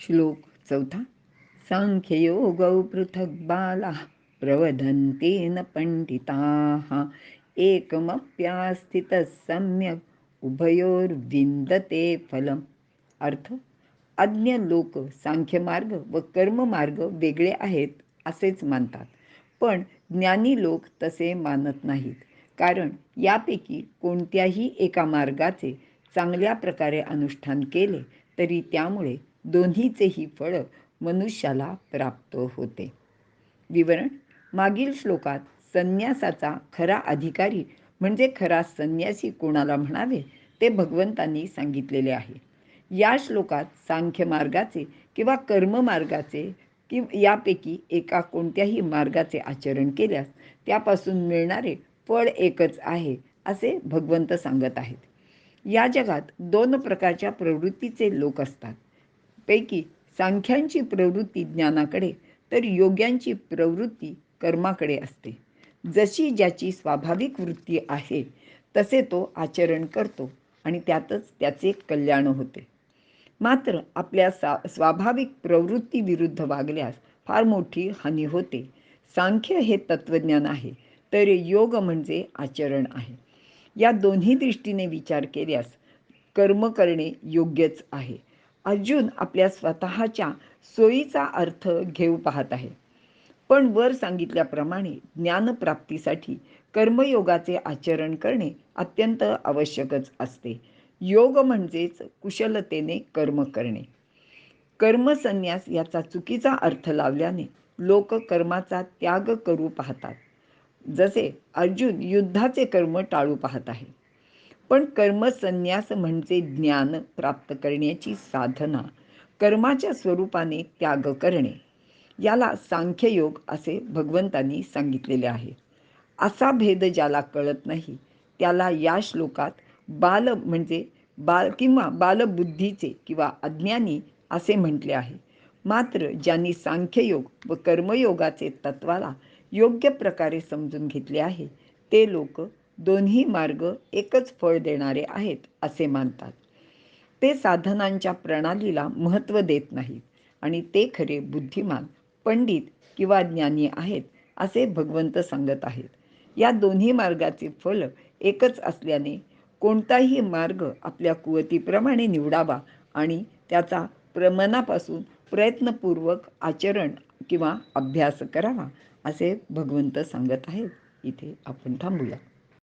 श्लोक चौथा. सांख्ययोगौ पृथक् बाला प्रवदन्ति न पंडिताः एकमप्यास्थितः सम्यक उभयोर्विंदते फलम। अर्थ अज्ञ लोक सांख्यमार्ग व कर्ममार्ग वेगळे आहेत असेच मानतात पण ज्ञानी लोक तसे मानत नाहीत कारण यापैकी कोणत्याही एका मार्गाचे चांगल्या प्रकारे अनुष्ठान केले तरी त्यामुळे दोन्हीचेही फळ मनुष्याला प्राप्त होते. विवरण मागील श्लोकात संन्यासाचा खरा अधिकारी म्हणजे खरा संन्यासी कोणाला म्हणावे ते भगवंतांनी सांगितलेले आहे. या श्लोकात सांख्य मार्गाचे किंवा कर्ममार्गाचे कि यापैकी एका कोणत्याही मार्गाचे आचरण केल्यास त्यापासून मिळणारे फळ एकच आहे असे भगवंत सांगत आहेत. या जगात दोन प्रकारच्या प्रवृत्तीचे लोक असतात. पैकी सांख्यांची प्रवृत्ती ज्ञानाकडे तर योग्यांची प्रवृत्ती कर्माकडे असते. जशी ज्याची स्वाभाविक वृत्ती आहे तसे तो आचरण करतो आणि त्यातच त्याचे कल्याण होते. मात्र आपल्या सा स्वाभाविक प्रवृत्तीविरुद्ध वागल्यास फार मोठी हानी होते. सांख्य हे तत्त्वज्ञान आहे तर योग म्हणजे आचरण आहे. या दोन्ही दृष्टीने विचार केल्यास कर्म करणे योग्यच आहे. अर्जुन आपल्या स्वतःच्या सोयीचा अर्थ घेऊ पाहत आहे. पण वर सांगितल्याप्रमाणे ज्ञानप्राप्तीसाठी कर्मयोगाचे आचरण करणे अत्यंत आवश्यकच असते. योग म्हणजेच कुशलतेने कर्म करणे. कर्मसन्यास याचा चुकीचा अर्थ लावल्याने लोक कर्माचा त्याग करू पाहतात. जसे अर्जुन युद्धाचे कर्म टाळू पाहत आहे. पण कर्मसन्यास म्हणजे ज्ञान प्राप्त करण्याची साधना कर्माच्या स्वरूपाने त्याग करणे. याला सांख्ययोग असे भगवंतांनी सांगितलेले आहे. असा भेद ज्याला कळत नाही त्याला या श्लोकात बाल म्हणजे बाल किंवा बालबुद्धीचे किंवा अज्ञानी असे म्हटले आहे. मात्र ज्यांनी सांख्ययोग व कर्मयोगाचे तत्वाला योग्य प्रकारे समजून घेतले आहे ते लोक दोन्ही मार्ग एकच फळ देणारे आहेत असे मानतात. ते साधनांच्या प्रणालीला महत्त्व देत नाहीत आणि ते खरे बुद्धिमान पंडित किंवा ज्ञानी आहेत असे भगवंत सांगत आहेत. या दोन्ही मार्गाचे फल एकच असल्याने कोणताही मार्ग आपल्या कुवतीप्रमाणे निवडावा आणि त्याचा प्रमनापासून प्रयत्नपूर्वक आचरण किंवा अभ्यास करावा असे भगवंत सांगत आहेत. इथे आपण थांबूया.